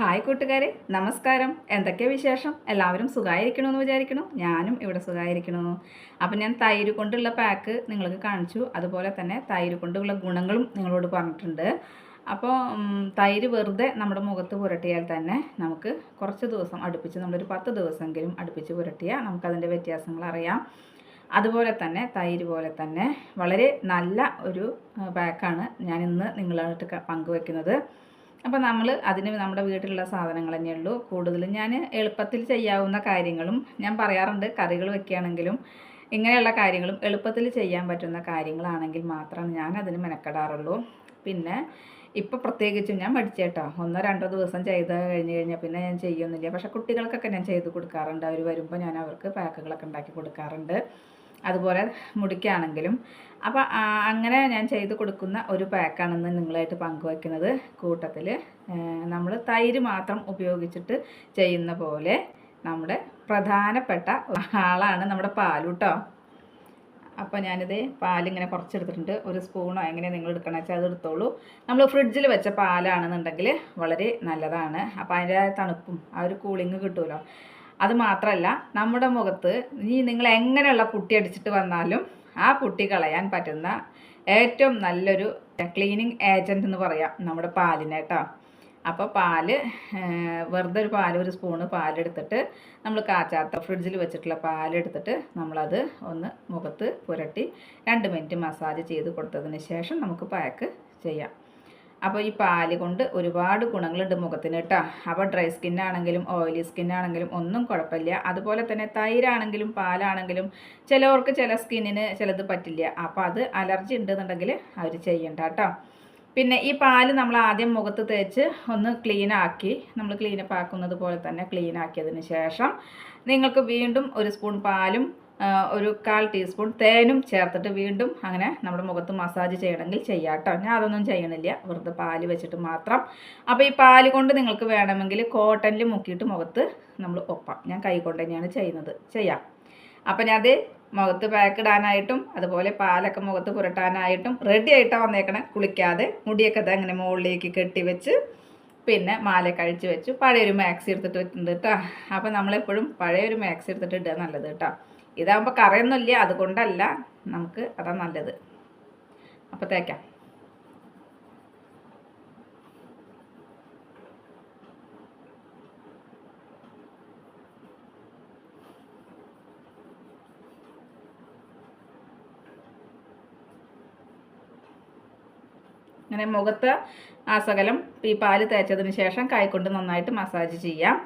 Hi കൂട്ടുകാരെ നമസ്കാരം. എന്തൊക്കെ വിശേഷം? എല്ലാവരും സുഖമായിരിക്കണമെന്ന് വിചാരിക്കണു ഞാനും ഇവിടെ സുഖമായിരിക്കണമെന്ന് അപ്പം ഞാൻ തൈര് കൊണ്ടുള്ള പാക്ക് നിങ്ങൾക്ക് കാണിച്ചു. അതുപോലെ തന്നെ തൈര് കൊണ്ടുള്ള ഗുണങ്ങളും നിങ്ങളോട് പറഞ്ഞിട്ടുണ്ട്. അപ്പോൾ തൈര് വെറുതെ നമ്മുടെ മുഖത്ത് പുരട്ടിയാൽ തന്നെ നമുക്ക് കുറച്ച് ദിവസം അടുപ്പിച്ച് നമ്മളൊരു പത്ത് ദിവസമെങ്കിലും അടുപ്പിച്ച് പുരട്ടിയാൽ നമുക്കതിന്റെ വ്യത്യാസങ്ങൾ അറിയാം. അതുപോലെ തന്നെ തൈര് പോലെ തന്നെ വളരെ നല്ല ഒരു പാക്കാണ് ഞാൻ ഇന്ന് നിങ്ങളായിട്ട് പങ്കുവെക്കുന്നത്. അപ്പോൾ നമ്മൾ അതിന് നമ്മുടെ വീട്ടിലുള്ള സാധനങ്ങൾ തന്നെ ഉള്ളൂ. കൂടുതലും ഞാൻ എളുപ്പത്തിൽ ചെയ്യാവുന്ന കാര്യങ്ങളും ഞാൻ പറയാറുണ്ട്. കറികൾ വെക്കുകയാണെങ്കിലും ഇങ്ങനെയുള്ള കാര്യങ്ങളും എളുപ്പത്തിൽ ചെയ്യാൻ പറ്റുന്ന കാര്യങ്ങളാണെങ്കിൽ മാത്രം ഞാൻ അതിന് മെനക്കെടാറുള്ളൂ. പിന്നെ ഇപ്പോൾ പ്രത്യേകിച്ചും ഞാൻ പഠിച്ചേട്ടോ ഒന്നോ രണ്ടോ ദിവസം ചെയ്ത് കഴിഞ്ഞ് കഴിഞ്ഞാൽ പിന്നെ ഞാൻ ചെയ്യുന്നില്ല. പക്ഷേ കുട്ടികൾക്കൊക്കെ ഞാൻ ചെയ്ത് കൊടുക്കാറുണ്ട്. അവർ വരുമ്പോൾ ഞാൻ അവർക്ക് പാക്കുകളൊക്കെ ഉണ്ടാക്കി കൊടുക്കാറുണ്ട്. അതുപോലെ മുടിക്കാണെങ്കിലും. അപ്പോൾ അങ്ങനെ ഞാൻ ചെയ്ത് കൊടുക്കുന്ന ഒരു പാക്കാണെന്ന് നിങ്ങളായിട്ട് പങ്കുവയ്ക്കുന്നത് കൂട്ടത്തിൽ. നമ്മൾ തൈര് മാത്രം ഉപയോഗിച്ചിട്ട് ചെയ്യുന്ന പോലെ നമ്മുടെ പ്രധാനപ്പെട്ട ആളാണ് നമ്മുടെ പാൽ കേട്ടോ അപ്പോൾ ഞാനിത് പാലിങ്ങനെ കുറച്ചെടുത്തിട്ടുണ്ട്. ഒരു സ്പൂണോ എങ്ങനെ നിങ്ങൾ എടുക്കണമെന്ന് വെച്ചാൽ അത് എടുത്തോളൂ. നമ്മൾ ഫ്രിഡ്ജിൽ വെച്ച പാലാണെന്നുണ്ടെങ്കിൽ വളരെ നല്ലതാണ്. അപ്പോൾ അതിന്റെ തണുപ്പും ആ ഒരു കൂളിങ് കിട്ടുമല്ലോ അത് മാത്രമല്ല നമ്മുടെ മുഖത്ത് നീ നിങ്ങൾ എങ്ങനെയുള്ള പുട്ടി അടിച്ചിട്ട് വന്നാലും ആ പുട്ടി കളയാൻ പറ്റുന്ന ഏറ്റവും നല്ലൊരു ക്ലീനിങ് ഏജന്റ് എന്ന് പറയാം നമ്മുടെ പാലിനെ കേട്ടോ അപ്പോൾ പാൽ വെറുതെ ഒരു പാൽ ഒരു സ്പൂണ് പാലെടുത്തിട്ട് നമ്മൾ കാച്ചാത്ത ഫ്രിഡ്ജിൽ വെച്ചിട്ടുള്ള പാലെടുത്തിട്ട് നമ്മളത് ഒന്ന് മുഖത്ത് പുരട്ടി രണ്ട് മിനിറ്റ് മസാജ് ചെയ്ത് കൊടുത്തതിന് ശേഷം നമുക്ക് പാക്ക് ചെയ്യാം. അപ്പോൾ ഈ പാൽ കൊണ്ട് ഒരുപാട് ഗുണങ്ങളുണ്ട് മുഖത്തിന് കേട്ടോ അപ്പോൾ ഡ്രൈ സ്കിന്നാണെങ്കിലും ഓയിലി സ്കിന്നാണെങ്കിലും ഒന്നും കുഴപ്പമില്ല. അതുപോലെ തന്നെ തൈരാണെങ്കിലും പാലാണെങ്കിലും ചിലവർക്ക് ചില സ്കിന്നിന് ചിലത് പറ്റില്ല. അപ്പോൾ അത് അലർജി ഉണ്ടെന്നുണ്ടെങ്കിൽ അവർ ചെയ്യണ്ട കേട്ടോ. പിന്നെ ഈ പാൽ നമ്മൾ ആദ്യം മുഖത്ത് തേച്ച് ഒന്ന് ക്ലീൻ ആക്കി നമ്മൾ ക്ലീനപ്പ് ആക്കുന്നത് പോലെ തന്നെ ക്ലീൻ ആക്കിയതിന് ശേഷം നിങ്ങൾക്ക് വീണ്ടും ഒരു സ്പൂൺ പാലും ഒരു കാൽ ടീസ്പൂൺ തേനും ചേർത്തിട്ട് വീണ്ടും അങ്ങനെ നമ്മുടെ മുഖത്ത് മസാജ് ചെയ്യണമെങ്കിൽ ചെയ്യാം കേട്ടോ. ഞാൻ അതൊന്നും ചെയ്യണില്ല. വെറുതെ പാൽ വെച്ചിട്ട് മാത്രം. അപ്പോൾ ഈ പാൽ കൊണ്ട് നിങ്ങൾക്ക് വേണമെങ്കിൽ കോട്ടണിൽ മുക്കിയിട്ട് മുഖത്ത് നമ്മൾ ഒപ്പാം. ഞാൻ കൈ കൊണ്ട് തന്നെയാണ് ചെയ്യുന്നത്. ചെയ്യാം. അപ്പം ഞാനത് അത് മുഖത്ത് പാക്ക് ഇടാനായിട്ടും അതുപോലെ പാലൊക്കെ മുഖത്ത് പുരട്ടാനായിട്ടും റെഡി ആയിട്ടാണ് വന്നേക്കണേ. കുളിക്കാതെ മുടിയൊക്കെ ദാ അങ്ങനെ മുകളിലേക്ക് കെട്ടി വെച്ച് പിന്നെ മാല കഴിച്ച് വെച്ചു പഴയൊരു മാക്സി എടുത്തിട്ട് വെച്ചിട്ടുണ്ട് കേട്ടോ. അപ്പോൾ നമ്മളെപ്പോഴും പഴയൊരു മാക്സി എടുത്തിട്ട് ഇടുക നല്ലത് കേട്ടോ. ഇതാകുമ്പോൾ കറയൊന്നുമില്ല അതുകൊണ്ടല്ല നമുക്ക് അതാ നല്ലത്. അപ്പോൾ തേക്കാം. അങ്ങനെ മുഖത്ത് ആസകലം ഈ പാൽ തേച്ചതിന് ശേഷം കൈകൊണ്ട് നന്നായിട്ട് മസാജ് ചെയ്യാം.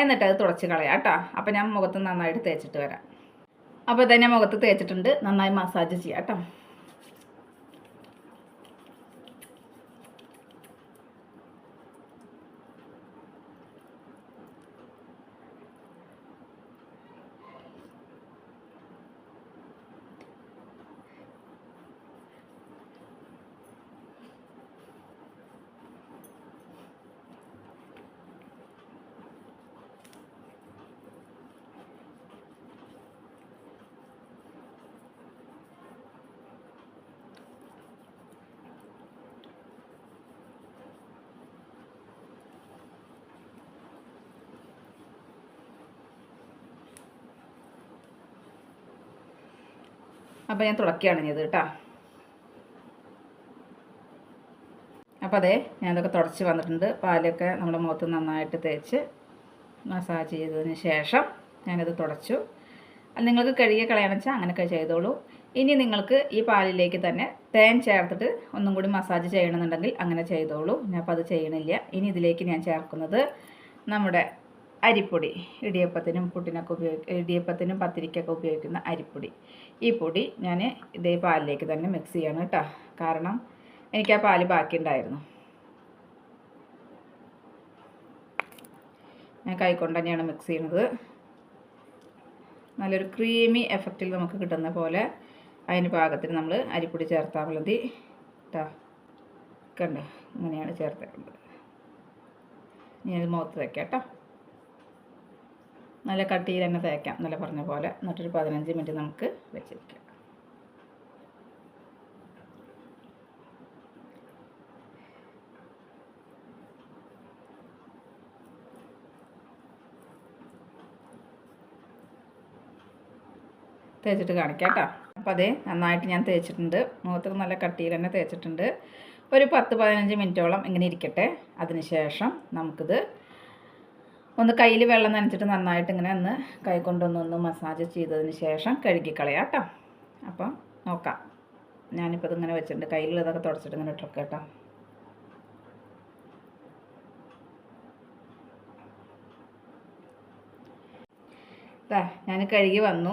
എന്നിട്ട് അത് തുടച്ച് കളയാം കേട്ടോ. അപ്പം ഞാൻ മുഖത്ത് നന്നായിട്ട് തേച്ചിട്ട് വരാം. അപ്പോൾ തന്നെ മുഖത്ത് തേച്ചിട്ടുണ്ട്. നന്നായി മസാജ് ചെയ്യാം കേട്ടോ. അപ്പോൾ ഞാൻ തുടക്കുകയാണ് ഇത് കേട്ടോ. അപ്പോൾ അതെ ഞാൻ ഇതൊക്കെ തുടച്ച് വന്നിട്ടുണ്ട്. പാലൊക്കെ നമ്മുടെ മുഖത്ത് നന്നായിട്ട് തേച്ച് മസാജ് ചെയ്തതിന് ശേഷം ഞാനത് തുടച്ചു. നിങ്ങൾക്ക് കഴുകിയ കളയണം വെച്ചാൽ അങ്ങനെയൊക്കെ ചെയ്തോളൂ. ഇനി നിങ്ങൾക്ക് ഈ പാലിലേക്ക് തന്നെ തേൻ ചേർത്തിട്ട് ഒന്നും കൂടി മസാജ് ചെയ്യണമെന്നുണ്ടെങ്കിൽ അങ്ങനെ ചെയ്തോളൂ. ഞാൻ അപ്പോൾ അത് ചെയ്യണില്ല. ഇനി ഇതിലേക്ക് ഞാൻ ചേർക്കുന്നത് നമ്മുടെ അരിപ്പൊടി. ഇടിയപ്പത്തിനും പുട്ടിനൊക്കെ ഉപയോഗി ഇടിയപ്പത്തിനും പത്തിരിക്കൊക്കെ ഉപയോഗിക്കുന്ന അരിപ്പൊടി. ഈ പൊടി ഞാൻ ഇതേ പാലിലേക്ക് തന്നെ മിക്സ് ചെയ്യണം കേട്ടോ. കാരണം എനിക്ക് ആ പാൽ ബാക്കിയുണ്ടായിരുന്നു. ഞാൻ കൈക്കൊണ്ട് തന്നെയാണ് മിക്സ് ചെയ്യുന്നത്. നല്ലൊരു ക്രീമി എഫക്റ്റിൽ നമുക്ക് കിട്ടുന്ന പോലെ അതിന് പാകത്തിന് നമ്മൾ അരിപ്പൊടി ചേർത്താൽ മതി. കേട്ടോ കണ്ടോ? ഇങ്ങനെയാണ് ചേർത്തേക്കുന്നത് ഇനി അത് മുഖത്ത് വയ്ക്കാം കേട്ടോ നല്ല കട്ടിയിൽ തന്നെ തേക്കാം. നല്ല പറഞ്ഞ പോലെ. എന്നിട്ടൊരു പതിനഞ്ച് മിനിറ്റ് നമുക്ക് വെച്ചിരിക്കാം. തേച്ചിട്ട് കാണിക്കാം കേട്ടോ. അപ്പോൾ അതേ നന്നായിട്ട് ഞാൻ തേച്ചിട്ടുണ്ട്. മുഖത്തൊക്കെ നല്ല കട്ടിയിൽ തന്നെ തേച്ചിട്ടുണ്ട്. ഒരു പത്ത് പതിനഞ്ച് മിനിറ്റോളം ഇങ്ങനെ ഇരിക്കട്ടെ. അതിനുശേഷം നമുക്കിത് ഒന്ന് കയ്യിൽ വെള്ളം നനച്ചിട്ട് നന്നായിട്ട് ഇങ്ങനെ ഒന്ന് കൈ കൊണ്ടൊന്നൊന്ന് മസാജ് ചെയ്തതിന് ശേഷം കഴുകിക്കളയാം കേട്ടോ അപ്പോൾ നോക്കാം. ഞാനിപ്പോൾ ഇതിങ്ങനെ വെച്ചിട്ടുണ്ട്. കയ്യിലുള്ളതൊക്കെ തുടച്ചിട്ട് ഇങ്ങനെ ഇട്ടൊക്കെ കേട്ടോ ഞാൻ കഴുകി വന്നു.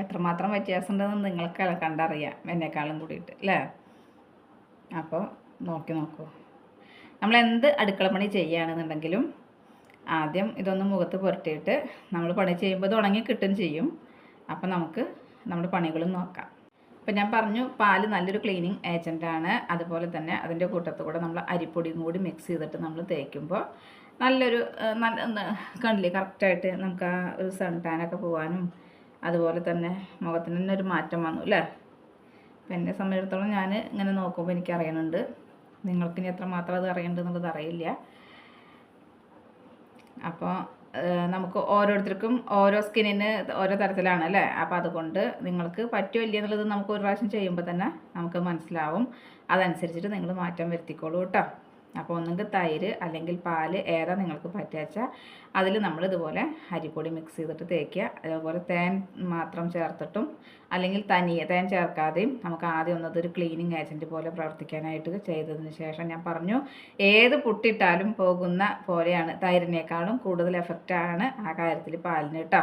എത്രമാത്രം വ്യത്യാസമുണ്ടെന്ന് നിങ്ങൾക്ക് കണ്ടറിയാം എന്നെക്കാളും കൂടിയിട്ട് അല്ലേ? അപ്പോൾ നോക്കി നോക്കൂ. നമ്മൾ എന്ത് അടുക്കള പണി ചെയ്യുകയാണെന്നുണ്ടെങ്കിലും ആദ്യം ഇതൊന്ന് മുഖത്ത് പുരട്ടിയിട്ട് നമ്മൾ പണി ചെയ്യുമ്പോൾ ഇത് ഉണങ്ങി കിട്ടും ചെയ്യും. അപ്പോൾ നമുക്ക് നമ്മുടെ പണികളും നോക്കാം. ഇപ്പം ഞാൻ പറഞ്ഞു പാൽ നല്ലൊരു ക്ലീനിങ് ഏജന്റാണ് അതുപോലെ തന്നെ അതിന്റെ കൂട്ടത്തിൽ കൂടെ നമ്മൾ അരിപ്പൊടിയും കൂടി മിക്സ് ചെയ്തിട്ട് നമ്മൾ തേക്കുമ്പോൾ നല്ലൊരു നല്ല കണ്ടില്ലേ കറക്റ്റായിട്ട് നമുക്ക് ആ ഒരു സൺ ടാനൊക്കെ പോകാനും അതുപോലെ തന്നെ മുഖത്തിന് തന്നെ ഒരു മാറ്റം വന്നു അല്ലേ? അപ്പം എന്നെ സംബന്ധിച്ചിടത്തോളം ഞാൻ ഇങ്ങനെ നോക്കുമ്പോൾ എനിക്ക് അറിയുന്നുണ്ട് നിങ്ങൾക്ക് ഇനി എത്രമാത്രം അത് അറിയേണ്ടതെന്നുള്ളത് അറിയില്ല. അപ്പോൾ നമുക്ക് ഓരോരുത്തർക്കും ഓരോ സ്കിന്നിന് ഓരോ തരത്തിലാണ് അല്ലേ? അപ്പോൾ അതുകൊണ്ട് നിങ്ങൾക്ക് പറ്റുമോ ഇല്ല എന്നുള്ളത് നമുക്ക് ഒരു പ്രാവശ്യം ചെയ്യുമ്പോൾ തന്നെ നമുക്ക് മനസ്സിലാവും. അതനുസരിച്ചിട്ട് നിങ്ങൾ മാറ്റം വരുത്തിക്കോളൂ കേട്ടോ. അപ്പോൾ ഒന്നുകിൽ തൈര് അല്ലെങ്കിൽ പാൽ ഏതാ നിങ്ങൾക്ക് പറ്റുക അതിൽ നമ്മൾ ഇതുപോലെ അരിപ്പൊടി മിക്സ് ചെയ്തിട്ട് തേക്കുക. അതുപോലെ തേൻ മാത്രം ചേർത്തിട്ടും അല്ലെങ്കിൽ തനിയെ തേൻ ചേർക്കാതെയും നമുക്ക് ആദ്യം ഒന്നത് ഒരു ക്ലീനിങ് ഏജന്റ് പോലെ പ്രവർത്തിക്കാനായിട്ട് ചെയ്തതിന് ശേഷം ഞാൻ പറഞ്ഞു ഏത് പുട്ടിട്ടാലും പോകുന്ന പോലെയാണ് തൈരിനേക്കാളും കൂടുതൽ എഫക്റ്റാണ് ആ കാര്യത്തിൽ പാലിന് കേട്ടോ.